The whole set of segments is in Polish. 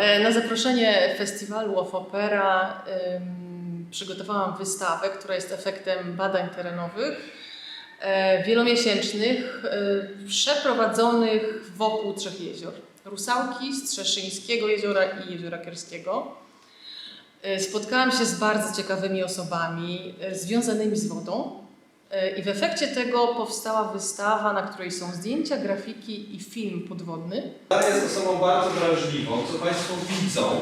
E, Na zaproszenie festiwalu of Opera przygotowałam wystawę, która jest efektem badań terenowych e, wielomiesięcznych, e, przeprowadzonych wokół trzech jezior. Rusałki, Strzeszyńskiego jeziora i Jeziora Kerskiego. E, Spotkałam się z bardzo ciekawymi osobami związanymi z wodą i w efekcie tego powstała wystawa, na której są zdjęcia, grafiki i film podwodny. Dana jest osobą bardzo wrażliwą, co Państwo widzą.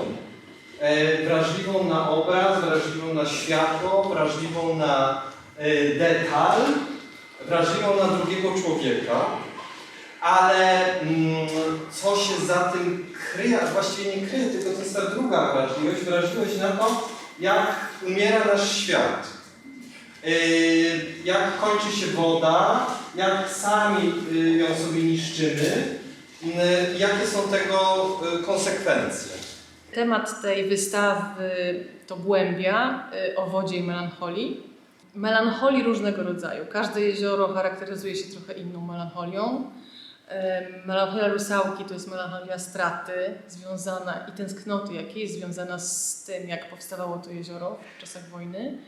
E, wrażliwą na obraz, wrażliwą na światło, wrażliwą na e, detal, wrażliwą na drugiego człowieka. Ale mm, co się za tym kryje, a właściwie nie kryje, tylko to jest ta druga wrażliwość, wrażliwość na to, jak umiera nasz świat. Yy, jak kończy się woda, jak sami yy, ją sobie niszczymy, yy, jakie są tego konsekwencje. Temat tej wystawy to głębia y, o wodzie i melancholii. Melancholii różnego rodzaju. Każde jezioro charakteryzuje się trochę inną melancholią. Melancholia rusałki to jest melancholia straty związana i tęsknoty jakiejś związana z tym, jak powstawało to jezioro w czasach wojny.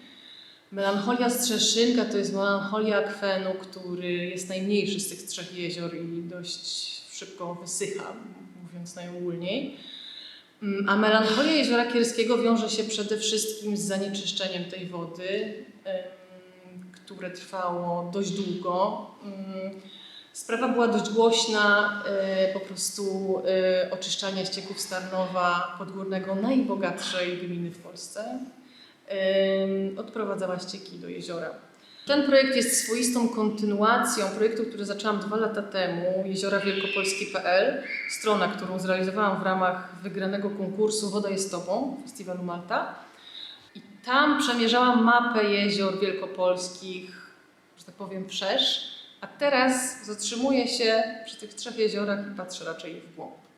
Melancholia Strzeszynka to jest melancholia akwenu, który jest najmniejszy z tych trzech jezior i dość szybko wysycha, mówiąc najogólniej. Mm, A melancholia Jeziora Kierskiego wiąże się przede wszystkim z zanieczyszczeniem tej wody, które trwało dość długo. Mm, Sprawa była dość głośna, e, po prostu e, oczyszczania ścieków Starnowa Podgórnego, najbogatszej gminy w Polsce, odprowadzała ścieki do jeziora. Ten projekt jest swoistą kontynuacją projektu, który zaczęłam dwa lata temu, jeziorawielkopolskie.pl, strona, którą zrealizowałam w ramach wygranego konkursu Woda jest Tobą, Festiwalu Malta. I tam przemierzałam mapę jezior wielkopolskich, że tak powiem, wszerz, a teraz zatrzymuję się przy tych trzech jeziorach i patrzę raczej w głąb.